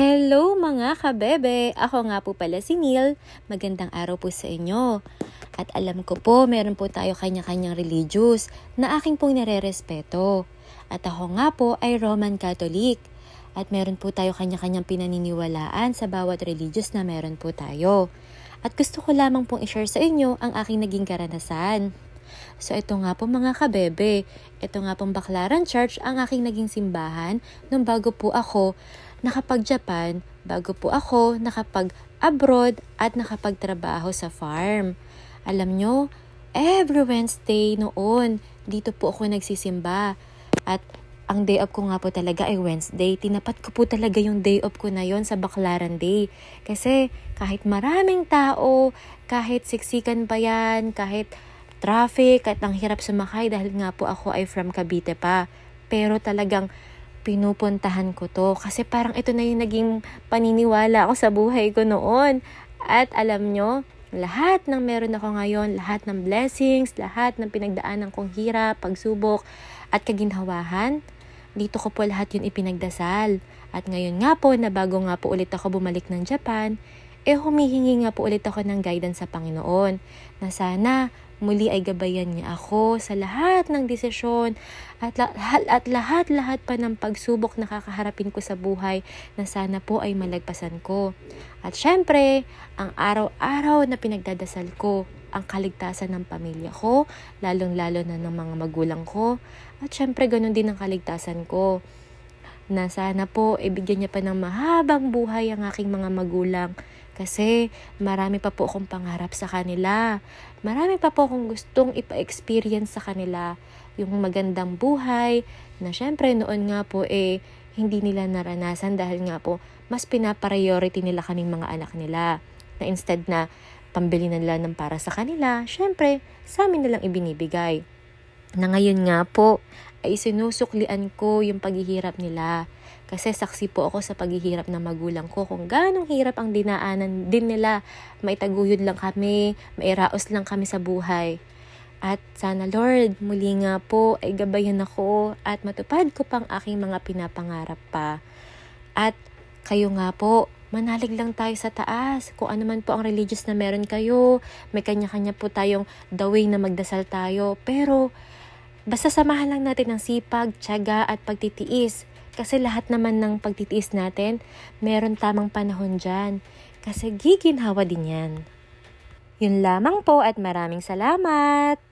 Hello mga kabebe! Ako nga po pala si Neil. Magandang araw po sa inyo. At alam ko po, meron po tayo kanya-kanyang religious na aking pong nire-respeto. At ako nga po ay Roman Catholic. At meron po tayo kanya-kanyang pinaniniwalaan sa bawat religious na meron po tayo. At gusto ko lamang pong i-share sa inyo ang aking naging karanasan. So ito nga po mga kabebe, ito nga pong Baclaran Church ang aking naging simbahan nung bago po ako nakapag-Japan, bago po ako nakapag-abroad at nakapagtrabaho sa farm. Alam nyo, every Wednesday noon, dito po ako nagsisimba. At ang day off ko nga po talaga ay Wednesday. Tinapat ko po talaga yung day off ko na yon sa Baclaran Day. Kasi kahit maraming tao, kahit siksikan pa yan, kahit traffic, kahit ang hirap sumakay dahil nga po ako ay from Cavite pa. Pero talagang pinupuntahan ko to kasi parang ito na yung naging paniniwala ako sa buhay ko noon. At alam nyo, lahat ng meron ako ngayon, lahat ng blessings, lahat ng pinagdaanan kong hirap, pagsubok, at kaginhawahan, dito ko po lahat yun ipinagdasal. At ngayon nga po, na bago nga po ulit ako bumalik ng Japan, eh humihingi nga po ulit ako ng guidance sa Panginoon na sana muli ay gabayan niya ako sa lahat ng desisyon at, la- at lahat-lahat pa ng pagsubok na kakaharapin ko sa buhay na sana po ay malagpasan ko. At syempre, ang araw-araw na pinagdadasal ko, ang kaligtasan ng pamilya ko, lalong-lalo na ng mga magulang ko, at syempre ganun din ang kaligtasan ko na sana po ibigyan niya pa ng mahabang buhay ang aking mga magulang kasi marami pa po akong pangarap sa kanila. Marami pa po akong gustong ipa-experience sa kanila yung magandang buhay na syempre noon nga po eh hindi nila naranasan dahil nga po mas pinapriority nila kaming mga anak nila na instead na pambili na nila ng para sa kanila, syempre sa amin nilang ibinibigay na ngayon nga po ay sinusuklian ko yung paghihirap nila. Kasi saksi po ako sa paghihirap ng magulang ko kung ganong hirap ang dinaanan din nila. Maitaguyod lang kami, mairaos lang kami sa buhay. At sana Lord, muli nga po ay gabayan ako at matupad ko pang aking mga pinapangarap pa. At kayo nga po, manalig lang tayo sa taas. Kung ano man po ang religious na meron kayo, may kanya-kanya po tayong the way na magdasal tayo. Pero Basta samahan lang natin ng sipag, tiyaga at pagtitiis. Kasi lahat naman ng pagtitiis natin, meron tamang panahon dyan. Kasi giginhawa din yan. Yun lamang po at maraming salamat!